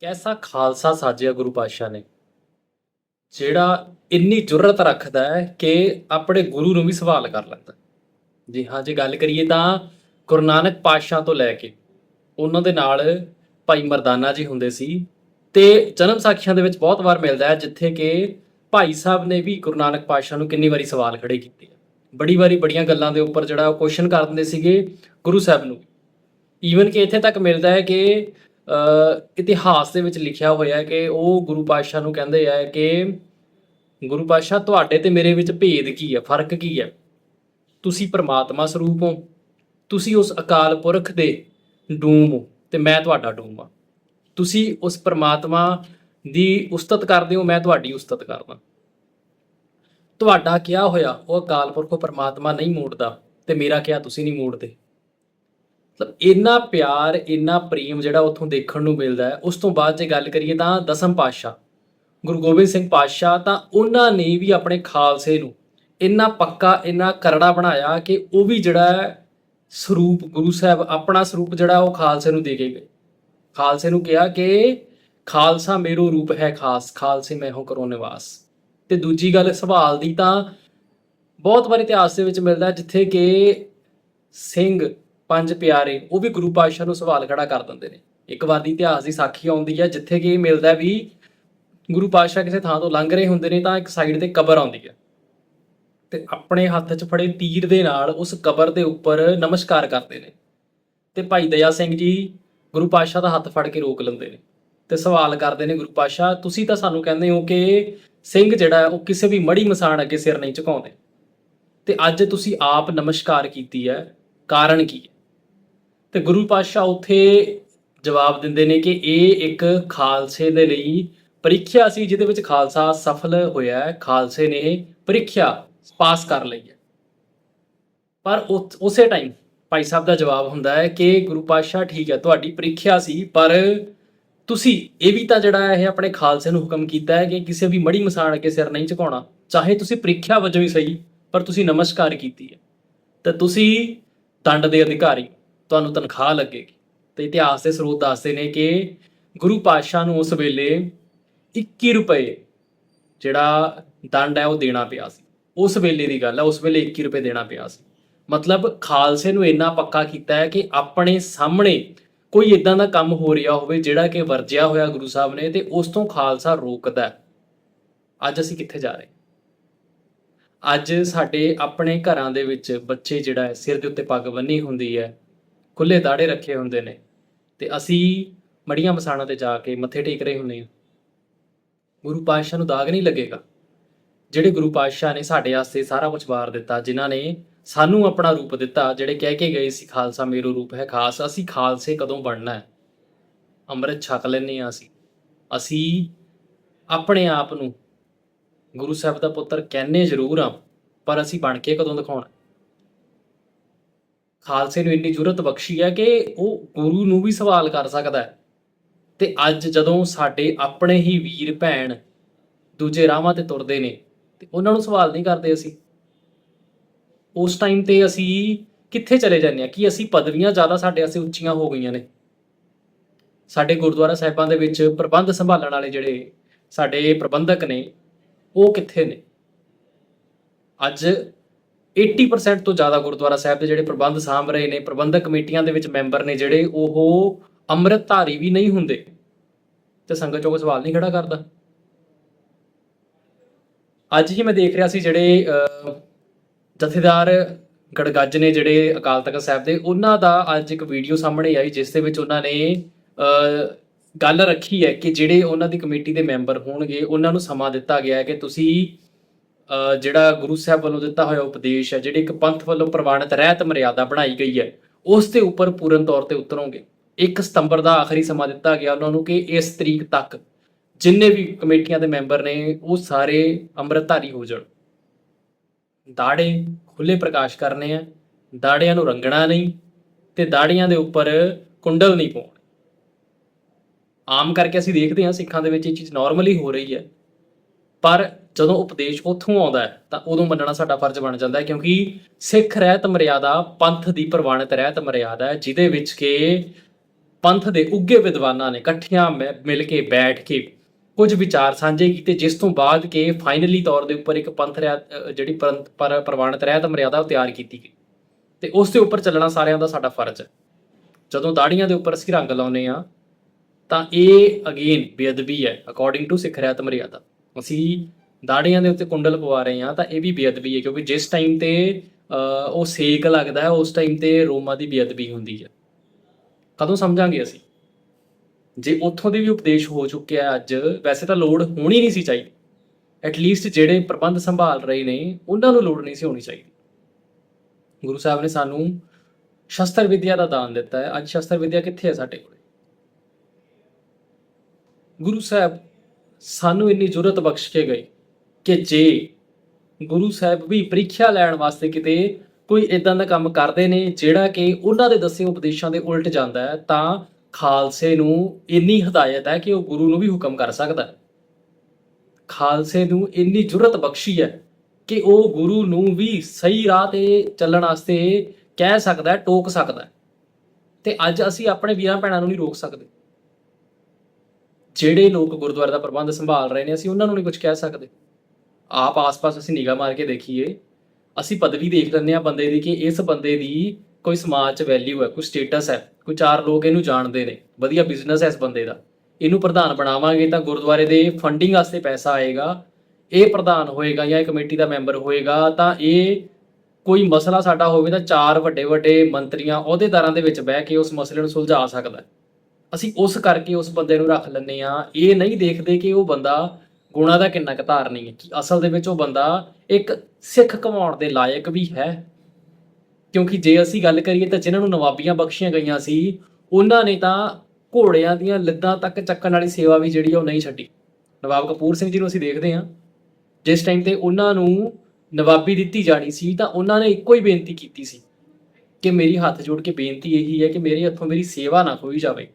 ਕੈਸਾ ਖਾਲਸਾ ਸਾਜਿਆ ਗੁਰੂ ਪਾਤਸ਼ਾਹ ਨੇ? ਜਿਹੜਾ ਇੰਨੀ ਜੁਰਤ ਰੱਖਦਾ ਹੈ ਕਿ ਆਪਣੇ ਗੁਰੂ ਨੂੰ ਵੀ ਸਵਾਲ ਕਰ ਲੈਂਦਾ। ਜੀ ਹਾਂ, ਜੇ ਗੱਲ ਕਰੀਏ ਤਾਂ ਗੁਰੂ ਨਾਨਕ ਪਾਤਸ਼ਾਹ ਤੋਂ ਲੈ ਕੇ ਉਹਨਾਂ ਦੇ ਨਾਲ ਭਾਈ ਮਰਦਾਨਾ ਜੀ ਹੁੰਦੇ ਸੀ ਤੇ ਜਨਮ ਸਾਖੀਆਂ ਦੇ ਵਿੱਚ ਬਹੁਤ ਵਾਰ ਮਿਲਦਾ ਹੈ, ਜਿੱਥੇ ਕਿ ਭਾਈ ਸਾਹਿਬ ਨੇ ਵੀ ਗੁਰੂ ਨਾਨਕ ਪਾਤਸ਼ਾਹ ਨੂੰ ਕਿੰਨੀ ਵਾਰੀ ਸਵਾਲ ਖੜੇ ਕੀਤੇ ਆ। ਬੜੀ ਵਾਰੀ ਬੜੀਆਂ ਗੱਲਾਂ ਦੇ ਉੱਪਰ ਜਿਹੜਾ ਉਹ ਕੁਐਸਚਨ ਕਰ ਦਿੰਦੇ ਸੀਗੇ ਗੁਰੂ ਸਾਹਿਬ ਨੂੰ ਈਵਨ ਕਿ ਇੱਥੇ ਤੱਕ ਮਿਲਦਾ ਹੈ ਕਿ ਇਤਿਹਾਸ ਦੇ ਵਿੱਚ ਲਿਖਿਆ ਹੋਇਆ ਹੈ ਕਿ ਉਹ ਗੁਰੂ ਪਾਤਸ਼ਾਹ ਨੂੰ ਕਹਿੰਦੇ ਆ ਕਿ ਗੁਰੂ ਪਾਤਸ਼ਾਹ, ਤੁਹਾਡੇ ਤੇ ਮੇਰੇ ਵਿੱਚ ਭੇਦ ਕੀ ਹੈ? ਫ਼ਰਕ ਕੀ ਹੈ? ਤੁਸੀਂ ਪਰਮਾਤਮਾ ਸਰੂਪ ਹੋ। ਤੁਸੀਂ ਉਸ ਅਕਾਲ ਪੁਰਖ ਦੇ ਡੂਮ ਹੋ ਤੇ ਮੈਂ ਤੁਹਾਡਾ ਡੂਮ ਆ ਤੁਸੀਂ ਉਸ ਪਰਮਾਤਮਾ ਦੀ ਉਸਤਤ ਕਰਦੇ ਹੋ, ਮੈਂ ਤੁਹਾਡੀ ਉਸਤਤ ਕਰਦਾ। ਤੁਹਾਡਾ ਕਿਹਾ ਹੋਇਆ? ਉਹ ਅਕਾਲ ਪੁਰਖ, ਉਹ ਪ੍ਰਮਾਤਮਾ ਨਹੀਂ ਮੋੜਦਾ ਤੇ ਮੇਰਾ ਕਿਹਾ ਤੁਸੀਂ ਨਹੀਂ ਮੋੜਦੇ। ਮਤਲਬ ਇੰਨਾ ਪਿਆਰ, ਇੰਨਾ ਪ੍ਰੇਮ ਜਿਹੜਾ ਉੱਥੋਂ ਦੇਖਣ ਨੂੰ ਮਿਲਦਾ ਹੈ, ਉਸ ਤੋਂ ਬਾਅਦ ਜੇ ਗੱਲ ਕਰੀਏ ਤਾਂ ਦਸਮ ਪਾਤਸ਼ਾਹ, ਗੁਰੂ ਗੋਬਿੰਦ ਸਿੰਘ ਪਾਤਸ਼ਾਹ ਤਾਂ ਉਹਨਾਂ ਨੇ ਵੀ ਆਪਣੇ ਖਾਲਸੇ ਨੂੰ ਇੰਨਾ ਪੱਕਾ, ਇੰਨਾ ਕਰੜਾ ਬਣਾਇਆ ਕਿ ਉਹ ਵੀ ਜਿਹੜਾ ਸਰੂਪ, ਗੁਰੂ ਸਾਹਿਬ ਆਪਣਾ ਸਰੂਪ ਜਿਹੜਾ ਉਹ ਖਾਲਸੇ ਨੂੰ ਦੇ ਕੇ ਗਏ। ਖਾਲਸੇ ਨੂੰ ਕਿਹਾ ਕਿ ਖਾਲਸਾ ਮੇਰੋ ਰੂਪ ਹੈ ਖਾਸ, ਖਾਲਸੇ ਮੈਂ ਹੋ ਕਰੋ ਨਿਵਾਸ। ਤੇ ਦੂਜੀ ਗੱਲ ਸਵਾਲ ਦੀ ਤਾਂ ਬਹੁਤ ਵਾਰ ਇਤਿਹਾਸ ਦੇ ਵਿੱਚ ਮਿਲਦਾ ਜਿੱਥੇ ਕਿ ਸਿੰਘ ਪੰਜ ਪਿਆਰੇ, ਉਹ ਵੀ ਗੁਰੂ ਪਾਤਸ਼ਾਹ ਨੂੰ ਸਵਾਲ ਖੜਾ ਕਰ ਦਿੰਦੇ ਨੇ। ਇੱਕ ਵਾਰ ਦੀ ਇਤਿਹਾਸ ਦੀ ਸਾਖੀ ਆਉਂਦੀ ਹੈ ਜਿੱਥੇ ਕਿ ਇਹ ਮਿਲਦਾ ਵੀ ਗੁਰੂ ਪਾਤਸ਼ਾਹ ਕਿਸੇ ਥਾਂ ਤੋਂ ਲੰਘ ਰਹੇ ਹੁੰਦੇ ਨੇ ਤਾਂ ਇੱਕ ਸਾਈਡ ਤੇ ਕਬਰ ਆਉਂਦੀ ਹੈ ਤੇ ਆਪਣੇ ਹੱਥ 'ਚ ਫੜੇ ਤੀਰ ਦੇ ਨਾਲ ਉਸ ਕਬਰ ਦੇ ਉੱਪਰ ਨਮਸਕਾਰ ਕਰਦੇ ਨੇ। ਤੇ ਭਾਈ ਦਇਆ ਸਿੰਘ ਜੀ ਗੁਰੂ ਪਾਤਸ਼ਾਹ ਦਾ ਹੱਥ ਫੜ ਕੇ ਰੋਕ ਲੈਂਦੇ ਨੇ ਤੇ ਸਵਾਲ ਕਰਦੇ ਨੇ ਗੁਰੂ ਪਾਤਸ਼ਾਹ, ਤੁਸੀਂ ਤਾਂ ਸਾਨੂੰ ਕਹਿੰਦੇ ਹੋ ਕਿ ਸਿੰਘ ਜਿਹੜਾ ਉਹ ਕਿਸੇ ਵੀ ਮੜੀ ਮਸਾਣ ਅੱਗੇ ਸਿਰ ਨਹੀਂ ਝੁਕਾਉਂਦੇ। ਤੇ ਅੱਜ ਤੁਸੀਂ ਆਪ ਨਮਸਕਾਰ ਕੀਤੀ ਹੈ, ਕਾਰਨ ਕੀ ਹੈ? ਤੇ ਗੁਰੂ ਪਾਤਸ਼ਾਹ ਉੱਥੇ ਜਵਾਬ ਦਿੰਦੇ ਨੇ ਕਿ ਇਹ ਇੱਕ ਖਾਲਸੇ ਦੇ ਲਈ ਪ੍ਰੀਖਿਆ ਸੀ, ਜਿਹਦੇ ਵਿੱਚ ਖਾਲਸਾ ਸਫਲ ਹੋਇਆ ਖਾਲਸੇ ਨੇ ਪ੍ਰੀਖਿਆ ਪਾਸ ਕਰ ਲਈ ਹੈ। ਪਰ ਉਸ- ਉਸੇ ਟਾਈਮ ਭਾਈ ਸਾਹਿਬ ਦਾ ਜਵਾਬ ਹੁੰਦਾ ਹੈ ਕਿ ਗੁਰੂ ਪਾਤਸ਼ਾਹ ਠੀਕ ਹੈ, ਤੁਹਾਡੀ ਪ੍ਰੀਖਿਆ ਸੀ, ਪਰ ਤੁਸੀਂ ਇਹ ਵੀ ਤਾਂ ਜਿਹੜਾ ਇਹ ਆਪਣੇ ਖਾਲਸੇ ਨੂੰ ਹੁਕਮ ਕੀਤਾ ਹੈ ਕਿ ਕਿਸੇ ਵੀ ਮੜੀ ਮਸਾਣ ਅੱਗੇ ਸਿਰ ਨਹੀਂ ਝੁਕਾਉਣਾ। ਚਾਹੇ ਤੁਸੀਂ ਪ੍ਰੀਖਿਆ ਵਜੋਂ ਹੀ ਸਹੀ, ਪਰ ਤੁਸੀਂ ਨਮਸਕਾਰ ਕੀਤੀ ਹੈ। ਤਾਂ ਤੁਸੀਂ ਦੰਡ ਦੇ ਅਧਿਕਾਰੀ ਤੁਹਾਨੂੰ ਤਨਖਾਹ ਲੱਗੇਗੀ। ਤੇ ਇਤਿਹਾਸ ਦੇ ਸਰੋਤ ਦੱਸਦੇ ਨੇ ਕਿ ਗੁਰੂ ਪਾਤਸ਼ਾਹ ਨੂੰ ਉਸ ਵੇਲੇ 21 ਰੁਪਏ ਜਿਹੜਾ ਦੰਡ ਹੈ ਉਹ ਦੇਣਾ ਪਿਆ ਸੀ। ਉਸ ਵੇਲੇ ਦੀ ਗੱਲ ਹੈ, ਉਸ ਵੇਲੇ 21 ਰੁਪਏ ਦੇਣਾ ਪਿਆ ਸੀ। ਮਤਲਬ ਖਾਲਸੇ ਨੂੰ ਇੰਨਾ ਪੱਕਾ ਕੀਤਾ ਹੈ ਕਿ ਆਪਣੇ ਸਾਹਮਣੇ ਕੋਈ ਇਦਾਂ ਦਾ ਕੰਮ ਹੋ ਰਿਹਾ ਹੋਵੇ ਜਿਹੜਾ ਕਿ ਵਰਜਿਆ ਹੋਇਆ ਗੁਰੂ ਸਾਹਿਬ ਨੇ ਤੇ ਉਸ ਤੋਂ ਖਾਲਸਾ ਰੋਕਦਾ ਅੱਜ ਅਸੀਂ ਕਿੱਥੇ ਜਾ ਰਹੇ ਅੱਜ ਸਾਡੇ ਆਪਣੇ ਘਰਾਂ ਦੇ ਵਿੱਚ ਬੱਚੇ ਜਿਹੜਾ ਹੈ ਸਿਰ ਦੇ ਉੱਤੇ ਪੱਗ ਬੰਨੀ ਹੁੰਦੀ ਹੈ। ਖੁੱਲੇ ਦਾੜੇ ਰੱਖੇ ਹੁੰਦੇ ਨੇ ਤੇ ਅਸੀਂ ਮੜੀਆਂ ਮਸਾਣਾ ਤੇ ਜਾ ਕੇ ਮੱਥੇ ਟੇਕ ਰਹੇ ਹੁੰਦੇ ਹਾਂ। ਗੁਰੂ ਪਾਤਸ਼ਾਹ ਨੂੰ ਦਾਗ ਨਹੀਂ ਲੱਗੇਗਾ। ਜਿਹੜੇ ਗੁਰੂ ਪਾਤਸ਼ਾਹ ਨੇ ਸਾਡੇ ਵਾਸਤੇ ਸਾਰਾ ਕੁਝ ਵਾਰ ਦਿੱਤਾ, ਜਿਨ੍ਹਾਂ ਨੇ ਸਾਨੂੰ ਆਪਣਾ ਰੂਪ ਦਿੱਤਾ, ਜਿਹੜੇ ਕਹਿ ਕੇ ਗਏ ਸੀ, ਖਾਲਸਾ ਮੇਰਾ ਰੂਪ ਹੈ, ਖਾਸ ਅਸੀਂ ਖਾਲਸੇ ਕਦੋਂ ਬਣਨਾ ਹੈ? ਅੰਮ੍ਰਿਤ ਛਕ ਲੈਨੇ ਆ ਅਸੀਂ। ਅਸੀਂ ਆਪਣੇ ਆਪ ਨੂੰ ਗੁਰੂ ਸਾਹਿਬ ਦਾ ਪੁੱਤਰ ਕਹਿੰਨੇ ਜ਼ਰੂਰ ਆ ਪਰ ਅਸੀਂ ਬਣ ਕੇ ਕਦੋਂ ਦਿਖਾਉਣਾ? ਖਾਲਸੇ ਨੂੰ ਇੰਨੀ ਜ਼ਰੂਰਤ ਬਖਸ਼ੀ ਹੈ ਕਿ ਉਹ ਗੁਰੂ ਨੂੰ ਵੀ ਸਵਾਲ ਕਰ ਸਕਦਾ ਹੈ। ਤੇ ਅੱਜ ਜਦੋਂ ਸਾਡੇ ਆਪਣੇ ਹੀ ਵੀਰ, ਭੈਣ ਦੂਜੇ ਰਾਹਾਂ ਤੇ ਤੁਰਦੇ ਨੇ, ਤੇ ਉਹਨਾਂ ਨੂੰ ਸਵਾਲ ਨਹੀਂ ਕਰਦੇ ਅਸੀਂ। ਉਸ ਟਾਈਮ ਤੇ ਅਸੀਂ ਕਿੱਥੇ ਚਲੇ ਜਾਂਦੇ ਆ ਕਿ ਅਸੀਂ ਪਦਵੀਆਂ ਜ਼ਿਆਦਾ ਸਾਡੇ ਵਾਸਤੇ ਉੱਚੀਆਂ ਹੋ ਗਈਆਂ ਨੇ? ਸਾਡੇ ਗੁਰਦੁਆਰਾ ਸਾਹਿਬਾਂ ਦੇ ਵਿੱਚ ਪ੍ਰਬੰਧ ਸੰਭਾਲਣ ਵਾਲੇ ਜਿਹੜੇ ਸਾਡੇ ਪ੍ਰਬੰਧਕ ਨੇ, ਉਹ ਕਿੱਥੇ ਨੇ? ਅੱਜ 80% ਤੋਂ ਜ਼ਿਆਦਾ ਗੁਰਦੁਆਰਾ ਸਾਹਿਬ ਦੇ ਜਿਹੜੇ ਪ੍ਰਬੰਧ ਸਾਂਭ ਰਹੇ ਨੇ, ਪ੍ਰਬੰਧਕ ਕਮੇਟੀਆਂ ਦੇ ਵਿੱਚ ਮੈਂਬਰ ਨੇ ਜਿਹੜੇ, ਉਹ ਅੰਮ੍ਰਿਤਧਾਰੀ ਵੀ ਨਹੀਂ ਹੁੰਦੇ। ਤੇ ਸੰਗਤ ਚੋਂ ਕੋਈ ਸਵਾਲ ਨਹੀਂ ਖੜਾ ਕਰਦਾ। ਅੱਜ ਹੀ ਮੈਂ ਦੇਖ ਰਿਹਾ ਸੀ ਜਿਹੜੇ ਜਥੇਦਾਰ ਗੜਗੱਜ ਨੇ ਜਿਹੜੇ ਅਕਾਲ ਤਖਤ ਸਾਹਿਬ ਦੇ, ਉਹਨਾਂ ਦਾ ਅੱਜ ਇੱਕ ਵੀਡੀਓ ਸਾਹਮਣੇ ਆਈ, ਜਿਸ ਦੇ ਵਿੱਚ ਉਹਨਾਂ ਨੇ ਗੱਲ ਰੱਖੀ ਹੈ ਕਿ ਜਿਹੜੇ ਉਹਨਾਂ ਦੀ ਕਮੇਟੀ ਦੇ ਮੈਂਬਰ ਹੋਣਗੇ, ਉਹਨਾਂ ਨੂੰ ਸਮਾਂ ਦਿੱਤਾ ਗਿਆ ਹੈ ਕਿ ਤੁਸੀਂ ਜਿਹੜਾ ਗੁਰੂ ਸਾਹਿਬ ਵੱਲੋਂ ਦਿੱਤਾ ਹੋਇਆ ਉਪਦੇਸ਼ ਹੈ, ਜਿਹੜੀ ਇੱਕ ਪੰਥ ਵੱਲੋਂ ਪ੍ਰਵਾਨਿਤ ਰਹਿਤ ਮਰਿਆਦਾ ਬਣਾਈ ਗਈ ਹੈ, ਉਸ ਦੇ ਉੱਪਰ ਪੂਰਨ ਤੌਰ ਤੇ ਉਤਰੋਂਗੇ। 1 ਸਤੰਬਰ ਦਾ ਆਖਰੀ ਸਮਾਂ ਦਿੱਤਾ ਗਿਆ ਉਹਨਾਂ ਨੂੰ ਕਿ ਇਸ ਤਰੀਕ ਤੱਕ ਜਿੰਨੇ ਵੀ ਕਮੇਟੀਆਂ ਦੇ ਮੈਂਬਰ ਨੇ, ਉਹ ਸਾਰੇ ਅੰਮ੍ਰਿਤਧਾਰੀ ਹੋ ਜਾਣ। ਦਾੜੇ ਖੁੱਲੇ ਪ੍ਰਕਾਸ਼ ਕਰਨੇ ਆ, ਦਾੜਿਆਂ ਨੂੰ ਰੰਗਣਾ ਨਹੀਂ ਤੇ ਦਾੜੀਆਂ ਦੇ ਉੱਪਰ ਕੁੰਡਲ ਨਹੀਂ ਪਾਉਣੇ। ਆਮ ਕਰਕੇ ਅਸੀਂ ਦੇਖਦੇ ਹਾਂ ਸਿੱਖਾਂ ਦੇ ਵਿੱਚ ਇਹ ਚੀਜ਼ ਨਾਰਮਲੀ ਹੋ ਰਹੀ ਹੈ। ਪਰ ਜਦੋਂ ਉਪਦੇਸ਼ ਉੱਥੋਂ ਆਉਂਦਾ ਹੈ, ਤਾਂ ਉਦੋਂ ਮੰਨਣਾ ਸਾਡਾ ਫਰਜ਼ ਬਣ ਜਾਂਦਾ ਹੈ, ਕਿਉਂਕਿ ਸਿੱਖ ਰਹਿਤ ਮਰਿਆਦਾ ਪੰਥ ਦੀ ਪ੍ਰਵਾਨਿਤ ਰਹਿਤ ਮਰਿਆਦਾ ਹੈ, ਜਿਹਦੇ ਵਿੱਚ ਕਿ ਪੰਥ ਦੇ ਉੱਗੇ ਵਿਦਵਾਨਾਂ ਨੇ ਇਕੱਠਿਆਂ ਮਿ- ਮਿਲ ਕੇ ਬੈਠ ਕੇ ਕੁਝ ਵਿਚਾਰ ਸਾਂਝੇ ਕੀਤੇ, ਜਿਸ ਤੋਂ ਬਾਅਦ ਕਿ ਫਾਈਨਲੀ ਤੌਰ ਦੇ ਉੱਪਰ ਇੱਕ ਪੰਥ ਰਹਿਤ ਜਿਹੜੀ ਪ੍ਰਵਾਨਿਤ ਰਹਿਤ ਮਰਿਆਦਾ ਉਹ ਤਿਆਰ ਕੀਤੀ ਗਈ। ਤੇ ਉਸ ਦੇ ਉੱਪਰ ਚੱਲਣਾ ਸਾਰਿਆਂ ਦਾ ਸਾਡਾ ਫਰਜ਼ ਹੈ। ਜਦੋਂ ਦਾੜੀਆਂ ਦੇ ਉੱਪਰ ਅਸੀਂ ਰੰਗ ਲਾਉਨੇ ਆ ਤਾਂ ਇਹ ਅਗੇਨ ਬੇਅਦਬੀ ਹੈ ਅਕੋਰਡਿੰਗ ਟੂ ਸਿੱਖ ਰਹਿਤ ਮਰਿਆਦਾ। ਅਸੀਂ ਦਾੜੀਆਂ ਦੇ ਉੱਤੇ ਕੁੰਡਲ ਪਵਾ ਰਹੇ ਹਾਂ ਤਾਂ ਇਹ ਵੀ ਬੇਅਦਬੀ ਹੈ ਕਿਉਂਕਿ ਜਿਸ ਟਾਈਮ ਤੇ ਉਹ ਸੇਕ ਲੱਗਦਾ ਹੈ, ਉਸ ਟਾਈਮ ਤੇ ਰੋਮਾਂ ਦੀ ਬੇਅਦਬੀ ਹੁੰਦੀ ਹੈ। ਕਦੋਂ ਸਮਝਾਂਗੇ ਅਸੀਂ? ਜੇ ਉੱਥੋਂ ਦੇ ਵੀ ਉਪਦੇਸ਼ ਹੋ ਚੁੱਕਿਆ ਹੈ ਅੱਜ, ਵੈਸੇ ਤਾਂ ਲੋੜ ਹੋਣੀ ਨਹੀਂ ਸੀ ਚਾਹੀਦੀ। ਐਟਲੀਸਟ ਜਿਹੜੇ ਪ੍ਰਬੰਧ ਸੰਭਾਲ ਰਹੇ ਨੇ, ਉਹਨਾਂ ਨੂੰ ਲੋੜ ਨਹੀਂ ਸੀ ਹੋਣੀ ਚਾਹੀਦੀ। ਗੁਰੂ ਸਾਹਿਬ ਨੇ ਸਾਨੂੰ ਸ਼ਸਤਰ ਵਿਦਿਆ ਦਾ ਦਾਨ ਦਿੱਤਾ ਹੈ। ਅੱਜ ਸ਼ਸਤਰ ਵਿਦਿਆ ਕਿੱਥੇ ਹੈ ਸਾਡੇ ਕੋਲ? ਗੁਰੂ ਸਾਹਿਬ, ਸਾਨੂੰ ਇੰਨੀ ਜ਼ਰੂਰਤ ਬਖਸ਼ ਕੇ ਗਏ। ਕਿ ਜੇ ਗੁਰੂ ਸਾਹਿਬ ਵੀ ਪ੍ਰੀਖਿਆ ਲੈਣ ਵਾਸਤੇ ਕਿਤੇ ਕੋਈ ਇਦਾਂ ਦਾ ਕੰਮ ਕਰਦੇ ਨੇ, ਜਿਹੜਾ ਕਿ ਉਹਨਾਂ ਦੇ ਦੱਸੇ ਉਪਦੇਸ਼ਾਂ ਦੇ ਉਲਟ ਜਾਂਦਾ ਹੈ, ਤਾਂ ਖਾਲਸੇ ਨੂੰ ਇੰਨੀ ਹਦਾਇਤ ਹੈ ਕਿ ਉਹ ਗੁਰੂ ਨੂੰ ਵੀ ਹੁਕਮ ਕਰ ਸਕਦਾ ਹੈ। ਖਾਲਸੇ ਨੂੰ ਇੰਨੀ ਜ਼ਰੂਰਤ ਬਖਸ਼ੀ ਹੈ ਕਿ ਉਹ ਗੁਰੂ ਨੂੰ ਵੀ ਸਹੀ ਰਾਹ ਤੇ ਚੱਲਣ ਵਾਸਤੇ ਕਹਿ ਸਕਦਾ ਹੈ, ਟੋਕ ਸਕਦਾ ਹੈ। ਤੇ ਅੱਜ ਅਸੀਂ ਆਪਣੇ ਵੀਰਾਂ ਭੈਣਾਂ ਨੂੰ ਨਹੀਂ ਰੋਕ ਸਕਦੇ। ਜਿਹੜੇ ਲੋਕ ਗੁਰਦੁਆਰੇ ਦਾ ਪ੍ਰਬੰਧ ਸੰਭਾਲ ਰਹੇ ਨੇ, ਅਸੀਂ ਉਹਨਾਂ ਨੂੰ ਨਹੀਂ ਕੁਝ ਕਹਿ ਸਕਦੇ। ਆਪ ਆਸ-ਪਾਸ ਅਸੀਂ ਨਿਗਾਹ ਮਾਰ ਕੇ ਦੇਖੀਏ, ਅਸੀਂ ਪਦਵੀ ਦੇਖ ਲੈਂਦੇ ਆ ਬੰਦੇ ਦੀ ਕਿ ਇਸ ਬੰਦੇ ਦੀ ਕੋਈ ਸਮਾਜ 'ਚ ਵੈਲਿਊ ਹੈ, ਕੋਈ ਸਟੇਟਸ ਹੈ, ਕੋਈ ਚਾਰ ਲੋਕ ਇਹਨੂੰ ਜਾਣਦੇ ਨੇ, ਵਧੀਆ ਬਿਜ਼ਨਸ ਹੈ ਇਸ ਬੰਦੇ ਦਾ। ਇਹਨੂੰ ਪ੍ਰਧਾਨ ਬਣਾਵਾਂਗੇ ਤਾਂ ਗੁਰਦੁਆਰੇ ਦੇ ਫੰਡਿੰਗ ਵਾਸਤੇ ਪੈਸਾ ਆਏਗਾ, ਇਹ ਪ੍ਰਧਾਨ ਹੋਏਗਾ ਜਾਂ ਇਹ ਕਮੇਟੀ ਦਾ ਮੈਂਬਰ ਹੋਏਗਾ, ਤਾਂ ਇਹ ਕੋਈ ਮਸਲਾ ਸਾਡਾ ਹੋਵੇ ਤਾਂ ਚਾਰ ਵੱਡੇ ਵੱਡੇ ਮੰਤਰੀਆਂ ਅਹੁਦੇਦਾਰਾਂ ਦੇ ਵਿੱਚ ਬਹਿ ਕੇ ਉਸ ਮਸਲੇ ਨੂੰ ਸੁਲਝਾ ਸਕਦਾ ਅਸੀਂ ਉਸ ਕਰਕੇ ਉਸ ਬੰਦੇ ਨੂੰ ਰੱਖ ਲੈਂਦੇ ਆ ਇਹ ਨਹੀਂ ਦੇਖਦੇ ਕਿ ਉਹ ਬੰਦਾ ਗੁਣਾ ਦਾ ਕਿੰਨਾ ਕੁ ਧਾਰਨੀ ਹੈ। ਕਿ ਅਸਲ ਦੇ ਵਿੱਚ ਉਹ ਬੰਦਾ ਇੱਕ ਸਿੱਖ ਕਮਾਉਣ ਦੇ ਲਾਇਕ ਵੀ ਹੈ। ਕਿਉਂਕਿ ਜੇ ਅਸੀਂ ਗੱਲ ਕਰੀਏ ਤਾਂ ਜਿਨ੍ਹਾਂ ਨੂੰ ਨਵਾਬੀਆਂ ਬਖਸ਼ੀਆਂ ਗਈਆਂ ਸੀ, ਉਹਨਾਂ ਨੇ ਤਾਂ ਘੋੜਿਆਂ ਦੀਆਂ ਲੱਦਾਂ ਤੱਕ ਚੱਕਣ ਵਾਲੀ ਸੇਵਾ ਵੀ ਜਿਹੜੀ ਆ ਉਹ ਨਹੀਂ ਛੱਡੀ। ਨਵਾਬ ਕਪੂਰ ਸਿੰਘ ਜੀ ਨੂੰ ਅਸੀਂ ਦੇਖਦੇ ਹਾਂ। ਜਿਸ ਟਾਈਮ ਤੇ ਉਹਨਾਂ ਨੂੰ ਨਵਾਬੀ ਦਿੱਤੀ ਜਾਣੀ ਸੀ ਤਾਂ ਉਹਨਾਂ ਨੇ ਇੱਕੋ ਹੀ ਬੇਨਤੀ ਕੀਤੀ ਸੀ ਕਿ ਮੇਰੀ ਹੱਥ ਜੋੜ ਕੇ ਬੇਨਤੀ ਇਹੀ ਹੈ ਕਿ ਮੇਰੇ ਹੱਥੋਂ ਮੇਰੀ ਸੇਵਾ ਨਾ ਖੋਈ ਜਾਵੇ।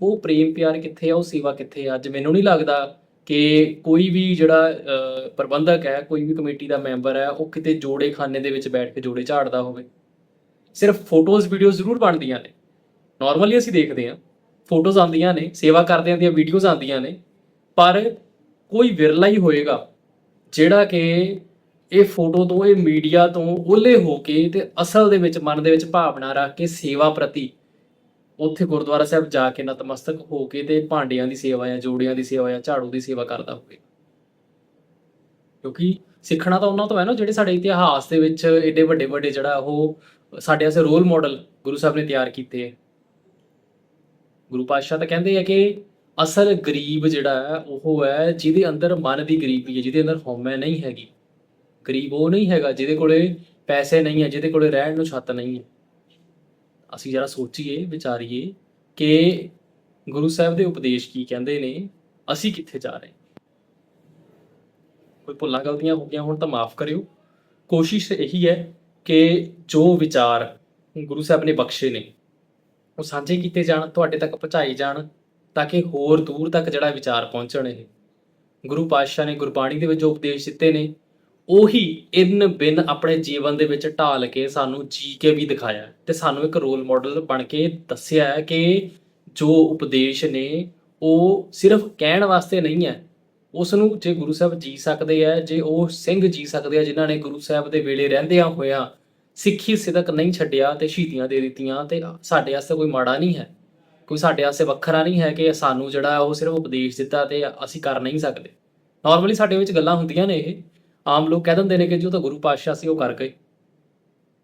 ਉਹ ਪ੍ਰੇਮ ਪਿਆਰ ਕਿੱਥੇ ਆ, ਉਹ ਸੇਵਾ ਕਿੱਥੇ ਆ? ਅੱਜ ਮੈਨੂੰ ਨਹੀਂ ਲੱਗਦਾ ਕਿ ਕੋਈ ਵੀ ਜਿਹੜਾ ਪ੍ਰਬੰਧਕ ਹੈ, ਕੋਈ ਵੀ ਕਮੇਟੀ ਦਾ ਮੈਂਬਰ ਹੈ, ਉਹ ਕਿਤੇ ਜੋੜੇ ਖਾਨੇ ਦੇ ਵਿੱਚ ਬੈਠ ਕੇ ਜੋੜੇ ਝਾੜਦਾ ਹੋਵੇ। ਸਿਰਫ ਫੋਟੋਜ਼, ਵੀਡੀਓਜ਼ ਜ਼ਰੂਰ ਬਣਦੀਆਂ ਨੇ। ਨਾਰਮਲੀ ਅਸੀਂ ਦੇਖਦੇ ਹਾਂ, ਫੋਟੋਜ਼ ਆਉਂਦੀਆਂ ਨੇ, ਸੇਵਾ ਕਰਦਿਆਂ ਦੀਆਂ ਵੀਡੀਓਜ਼ ਆਉਂਦੀਆਂ ਨੇ, ਪਰ ਕੋਈ ਵਿਰਲਾ ਹੀ ਹੋਏਗਾ, ਜਿਹੜਾ ਕਿ ਇਹ ਫੋਟੋ ਤੋਂ, ਇਹ ਮੀਡੀਆ ਤੋਂ ਓਲੇ ਹੋ ਕੇ ਤੇ ਅਸਲ ਦੇ ਵਿੱਚ, ਮਨ ਦੇ ਵਿੱਚ ਭਾਵਨਾ ਰੱਖ ਕੇ ਸੇਵਾ ਪ੍ਰਤੀ ਉੱਥੇ ਗੁਰਦੁਆਰਾ ਸਾਹਿਬ ਜਾ ਕੇ ਨਤਮਸਤਕ ਹੋ ਕੇ ਤੇ ਭਾਂਡਿਆਂ ਦੀ ਸੇਵਾ ਜਾਂ ਜੋੜਿਆਂ ਦੀ ਸੇਵਾ ਜਾਂ ਝਾੜੂ ਦੀ ਸੇਵਾ ਕਰਦਾ ਹੋਵੇ। ਕਿਉਂਕਿ ਸਿੱਖਣਾ ਤਾਂ ਉਹਨਾਂ ਤੋਂ ਹੈ ਨਾ, ਜਿਹੜੇ ਸਾਡੇ ਇਤਿਹਾਸ ਦੇ ਵਿੱਚ ਏਡੇ ਵੱਡੇ ਵੱਡੇ ਜਿਹੜਾ ਉਹ ਸਾਡੇ ਵਾਸਤੇ ਰੋਲ ਮਾਡਲ ਗੁਰੂ ਸਾਹਿਬ ਨੇ ਤਿਆਰ ਕੀਤੇ ਹੈ ਗੁਰੂ ਪਾਤਸ਼ਾਹ ਤਾਂ ਕਹਿੰਦੇ ਆ ਕਿ ਅਸਲ ਗਰੀਬ ਜਿਹੜਾ ਹੈ, ਉਹ ਹੈ ਜਿਹਦੇ ਅੰਦਰ ਮਨ ਦੀ ਗਰੀਬੀ ਹੈ, ਜਿਹਦੇ ਅੰਦਰ ਹਉਮੈ ਨਹੀਂ ਹੈਗੀ। ਗਰੀਬ ਉਹ ਨਹੀਂ ਹੈਗਾ ਜਿਹਦੇ ਕੋਲੇ ਪੈਸੇ ਨਹੀਂ ਹੈ, ਜਿਹਦੇ ਕੋਲੇ ਰਹਿਣ ਨੂੰ ਛੱਤ ਨਹੀਂ ਹੈ। ਅਸੀਂ ਜਰਾ ਸੋਚੀਏ, ਵਿਚਾਰੀਏ ਕਿ ਗੁਰੂ ਸਾਹਿਬ ਦੇ ਉਪਦੇਸ਼ ਕੀ ਕਹਿੰਦੇ ਨੇ, ਅਸੀਂ ਕਿੱਥੇ ਜਾ ਰਹੇ ਕੋਈ ਭੁੱਲਾਂ ਗਲਤੀਆਂ ਹੋ ਗਈਆਂ ਹੁਣ ਤਾਂ ਮਾਫ ਕਰਿਓ। ਕੋਸ਼ਿਸ਼ ਇਹੀ ਹੈ ਕਿ ਜੋ ਵਿਚਾਰ ਗੁਰੂ ਸਾਹਿਬ ਨੇ ਬਖਸ਼ੇ ਨੇ, ਉਹ ਸਾਂਝੇ ਕੀਤੇ ਜਾਣ, ਤੁਹਾਡੇ ਤੱਕ ਪਹੁੰਚਾਏ ਜਾਣ, ਤਾਂ ਕਿ ਹੋਰ ਦੂਰ ਤੱਕ ਜਿਹੜਾ ਵਿਚਾਰ ਪਹੁੰਚਣ ਇਹ। ਗੁਰੂ ਪਾਤਸ਼ਾਹ ਨੇ ਗੁਰਬਾਣੀ ਦੇ ਵਿੱਚ ਜੋ ਉਪਦੇਸ਼ ਦਿੱਤੇ ਨੇ ਉਹੀ ਇਨ ਬਿਨ ਆਪਣੇ ਜੀਵਨ ਦੇ ਵਿੱਚ ਢਾਲ ਕੇ ਸਾਨੂੰ ਜੀ ਕੇ ਵੀ ਦਿਖਾਇਆ ਹੈ ਤੇ ਸਾਨੂੰ ਇੱਕ ਰੋਲ ਮਾਡਲ ਬਣ ਕੇ ਦੱਸਿਆ ਹੈ ਕਿ ਜੋ ਉਪਦੇਸ਼ ਨੇ ਉਹ ਸਿਰਫ ਕਹਿਣ ਵਾਸਤੇ ਨਹੀਂ ਹੈ। ਉਸ ਨੂੰ ਜੇ ਗੁਰੂ ਸਾਹਿਬ ਜੀ ਸਕਦੇ ਆ, ਜੇ ਉਹ ਸਿੰਘ ਜੀ ਸਕਦੇ ਆ, ਜਿਨ੍ਹਾਂ ਨੇ ਗੁਰੂ ਸਾਹਿਬ ਦੇ ਵੇਲੇ ਰਹਿੰਦਿਆਂ ਹੋਇਆਂ ਸਿੱਖੀ ਸਿਦਕ ਨਹੀਂ ਛੱਡਿਆ ਤੇ ਸ਼ਹੀਦੀਆਂ ਦੇ ਦਿੱਤੀਆਂ ਤੇ ਸਾਡੇ ਵਾਸਤੇ ਕੋਈ ਮਾੜਾ ਨਹੀਂ ਹੈ। ਕੋਈ ਸਾਡੇ ਵਾਸਤੇ ਵੱਖਰਾ ਨਹੀਂ ਹੈ ਕਿ ਸਾਨੂੰ ਜਿਹੜਾ ਉਹ ਸਿਰਫ ਉਪਦੇਸ਼ ਦਿੱਤਾ ਤੇ ਅਸੀਂ ਕਰ ਨਹੀਂ ਸਕਦੇ। ਨਾਰਮਲੀ ਸਾਡੇ ਵਿੱਚ ਗੱਲਾਂ ਹੁੰਦੀਆਂ ਨੇ ਇਹ। ਆਮ ਲੋਕ ਕਹਿ ਦਿੰਦੇ ਨੇ ਕਿ ਜੋ ਤਾਂ ਗੁਰੂ ਪਾਤਸ਼ਾਹ ਸੀ, ਉਹ ਕਰ ਗਏ।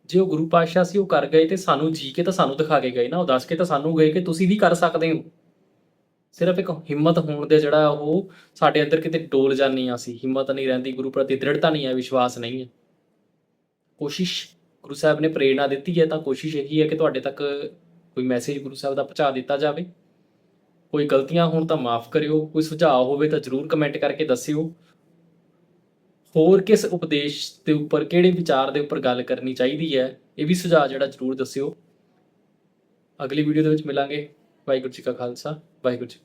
ਜੇ ਉਹ ਗੁਰੂ ਪਾਤਸ਼ਾਹ ਸੀ, ਉਹ ਕਰ ਗਏ ਤੇ ਸਾਨੂੰ ਜੀ ਕੇ ਤਾਂ ਸਾਨੂੰ ਦਿਖਾ ਕੇ ਗਏ ਨਾ, ਉਹ ਦੱਸ ਕੇ ਤਾਂ ਸਾਨੂੰ ਗਏ ਕਿ ਤੁਸੀਂ ਵੀ ਕਰ ਸਕਦੇ ਹੋ। ਸਿਰਫ ਇੱਕ ਹਿੰਮਤ ਹੋਣ ਦੇ ਜਿਹੜਾ ਉਹ ਸਾਡੇ ਅੰਦਰ ਕਿਤੇ ਡੋਲ ਜਾਂਦੀ ਆ ਅਸੀਂ ਹਿੰਮਤ ਨਹੀਂ ਰਹਿੰਦੀ, ਗੁਰੂ ਪ੍ਰਤੀ ਦ੍ਰਿੜਤਾ ਨਹੀਂ ਹੈ, ਵਿਸ਼ਵਾਸ ਨਹੀਂ ਹੈ। ਕੋਸ਼ਿਸ਼, ਗੁਰੂ ਸਾਹਿਬ ਨੇ ਪ੍ਰੇਰਣਾ ਦਿੱਤੀ ਹੈ, ਤਾਂ ਕੋਸ਼ਿਸ਼ ਇਹੀ ਹੈ ਕਿ ਤੁਹਾਡੇ ਤੱਕ ਕੋਈ ਮੈਸੇਜ ਗੁਰੂ ਸਾਹਿਬ ਦਾ ਪਹੁੰਚਾ ਦਿੱਤਾ ਜਾਵੇ। ਕੋਈ ਗਲਤੀਆਂ ਹੋਣ ਤਾਂ ਮਾਫ ਕਰਿਓ, ਕੋਈ ਸੁਝਾਅ ਹੋਵੇ ਤਾਂ ਜਰੂਰ ਕਮੈਂਟ ਕਰਕੇ ਦੱਸਿਓ। ਹੋਰ ਕਿਸ ਉਪਦੇਸ਼ ਦੇ ਉੱਪਰ, ਕਿਹੜੇ ਵਿਚਾਰ ਦੇ ਉੱਪਰ ਗੱਲ ਕਰਨੀ ਚਾਹੀਦੀ ਹੈ, ਇਹ ਵੀ ਸੁਝਾਅ ਜਿਹੜਾ ਜਰੂਰ ਦੱਸਿਓ। ਅਗਲੀ ਵੀਡੀਓ ਦੇ ਵਿੱਚ ਮਿਲਾਂਗੇ। ਵਾਹਿਗੁਰੂ ਜੀ ਕਾ ਖਾਲਸਾ, ਵਾਹਿਗੁਰੂ ਜੀ